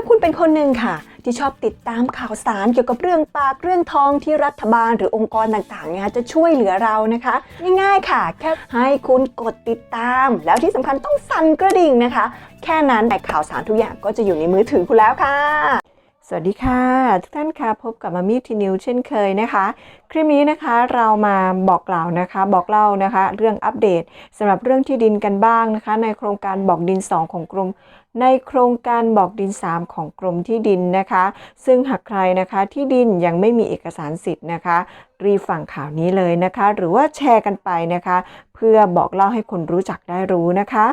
าคุณเป็นคนหนึ่งค่ะ ที่ชอบติดตามข่าวสารเกี่ยวกับเรื่องปากเรื่องทองที่รัฐบาลหรือองค์กรต่างๆเนี่ยจะช่วยเหลือเรานะคะ ง่ายๆค่ะ แค่ให้คุณกดติดตาม แล้วที่สำคัญต้องสั่นกระดิ่งนะคะ แค่นั้นแต่ข่าวสารทุกอย่างก็จะอยู่ในมือถือคุณแล้วค่ะ สวัสดีค่ะ ทุกท่านค่ะพบกับมามีทีนิวเช่นเคยนะคะ คลิปนี้นะคะเรามาบอกกล่าวนะคะ บอกเล่านะคะ เรื่องอัปเดตสำหรับเรื่องที่ดินกันบ้างนะคะ ในโครงการบอกดิน 2 ของกรม ในโครงการบอกดิน 3 ของกรมที่ดินนะคะ ซึ่งหากใครนะคะที่ดินยังไม่มีเอกสารสิทธิ์นะคะ รีฟังข่าวนี้เลยนะคะ หรือว่าแชร์กันไปนะคะ เพื่อบอกเล่าให้คนรู้จักได้รู้นะคะ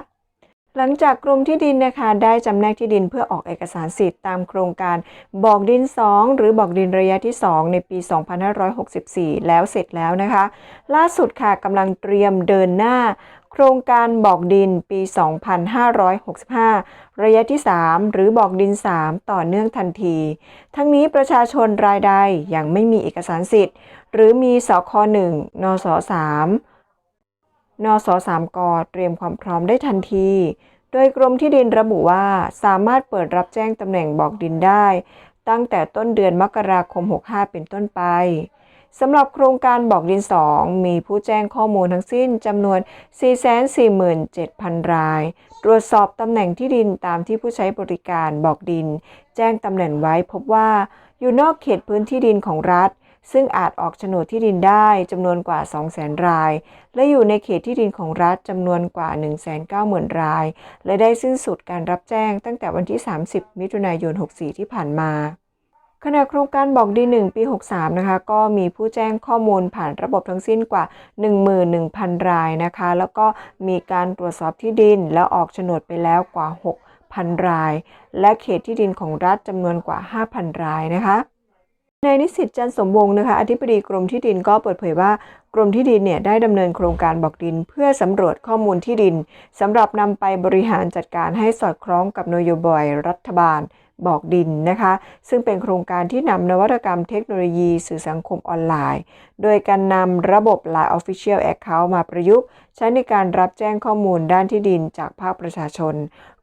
หลังจากกรมที่ดินนะคะได้จำแนกที่ดินเพื่อออกเอกสารสิทธิ์ตามโครงการบอกดิน 2 หรือบอกดินระยะที่ 2 ในปี 2564 แล้วเสร็จแล้วนะคะ ล่าสุดค่ะกำลังเตรียมเดินหน้าโครงการบอกดินปี 2565 ระยะที่ 3 หรือบอกดิน 3 ต่อเนื่องทันที ทั้งนี้ประชาชนรายใดยังไม่มีเอกสารสิทธิ์ หรือมีสค1นส3 นส3กเตรียมความพร้อมได้ทันที โดยกรมที่ดินระบุว่าสามารถเปิดรับแจ้งตำแหน่งบอกดินได้ ตั้งแต่ต้นเดือนมกราคม 65 เป็นต้นไปสำหรับโครงการบอกดิน 2 มีผู้แจ้งข้อมูลทั้งสิ้นจำนวน 447,000 ราย ตรวจสอบตำแหน่งที่ดินตามที่ผู้ใช้บริการบอกดิน แจ้งตำแหน่งไว้พบว่า อยู่นอกเขตพื้นที่ดินของรัฐ ซึ่งอาจออกโฉนดที่ดินได้จำนวนกว่า 200,000 ราย และอยู่ในเขตที่ดินของรัฐจำนวนกว่า 190,000 ราย และได้สิ้นสุดการรับแจ้งตั้งแต่วันที่ 30 มิถุนายน 64 ที่ผ่านมาขณะโครงการบอกดี 1 ปี 63 นะคะ ก็มีผู้แจ้งข้อมูลผ่านระบบทั้งสิ้นกว่า 11,000 รายนะคะ แล้วก็มีการตรวจสอบที่ดิน แล้วออกโฉนดไปแล้วกว่า 6,000 ราย และเขตที่ดินของรัฐจำนวนกว่า 5,000 รายนะคะ นายนิสิตจันสมวงศ์นะคะอธิบดีกรมที่ดินก็เปิดเผยว่ากรมที่ดินเนี่ยได้ดำเนินโครงการบอกดิน เพื่อสำรวจข้อมูลที่ดินสำหรับนำไปบริหารจัดการให้สอดคล้องกับนโยบายรัฐบาลบอกดินนะคะ ซึ่งเป็นโครงการที่นำนวัตกรรมเทคโนโลยีสื่อสังคมออนไลน์ โดยการนำระบบ Line Official Account มาประยุกต์ ใช้ในการรับแจ้งข้อมูลด้านที่ดินจากภาคประชาชน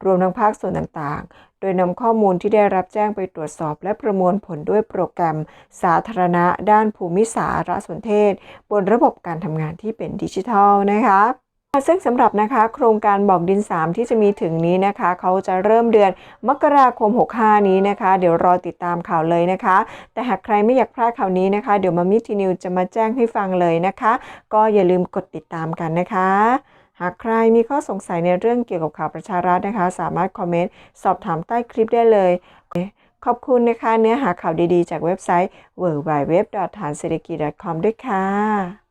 รวมทั้งภาคส่วนต่าง ดยนำข้อมูลที่ได้รับแจ้งไปตรวจสอบ และประมวลผลด้วยโปรแกรม สาธารณะ ด้านภูมิสารสนเทศ บนระบบการทำงานที่เป็นดิจิทัลนะคะซึ่งสำหรับนะคะโครงการบอกดิน 3 ที่จะมีถึงนี้นะคะ เขาจะเริ่มเดือนมกราคม 65 นี้นะคะ เดี๋ยวรอติดตามข่าวเลยนะคะ แต่หากใครไม่อยากพลาดข่าวนี้นะคะ เดี๋ยวมามิทีนิวจะมาแจ้งให้ฟังเลยนะคะ ก็อย่าลืมกดติดตามกันนะคะ หากใครมีข้อสงสัยในเรื่องเกี่ยวกับข่าวประชารัฐนะคะ สามารถคอมเมนต์สอบถามใต้คลิปได้เลย ขอบคุณนะคะ เนื้อหาข่าวดีๆ จากเว็บไซต์ w w w t h a n s e r i k i c o m ด้วยค่ะ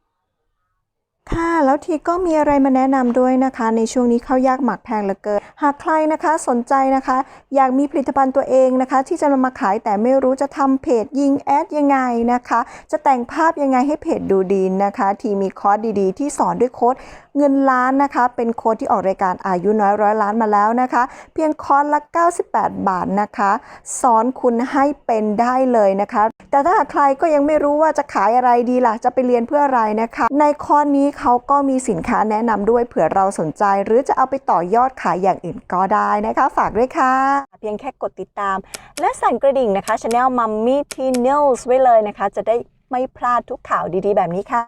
ค่ะ แล้วทีก็มีอะไรมาแนะนำด้วยนะคะ ในช่วงนี้ข้าวยากหมักแพงเหลือเกิน หากใครนะคะสนใจนะคะ อยากมีผลิตภัณฑ์ตัวเองนะคะ ที่จะนำมาขายแต่ไม่รู้จะทำเพจยิงแอดยังไงนะคะ จะแต่งภาพยังไงให้เพจดูดีนะคะ ทีมีคอร์สดีๆ ที่สอนด้วยโค้ดเงินล้านนะคะ เป็นโค้ดที่ออกรายการอายุน้อยร้อยล้านมาแล้วนะคะ เพียงคอร์สละ 98 บาทนะคะ สอนคุณให้เป็นได้เลยนะคะ แต่ถ้าหากใครก็ยังไม่รู้ว่าจะขายอะไรดีล่ะจะไปเรียนเพื่ออะไรนะคะ ในคอร์สนี้เขาก็มีสินค้าแนะนำด้วยเผื่อเราสนใจ หรือจะเอาไปต่อยอดขายอย่างอื่นก็ได้นะคะ ฝากด้วยค่ะ เพียงแค่กดติดตาม และสั่นกระดิ่งนะคะช anel Mummy Teen News ไว้เลยนะคะ จะได้ไม่พลาดทุกข่าวดีๆ แบบนี้ค่ะ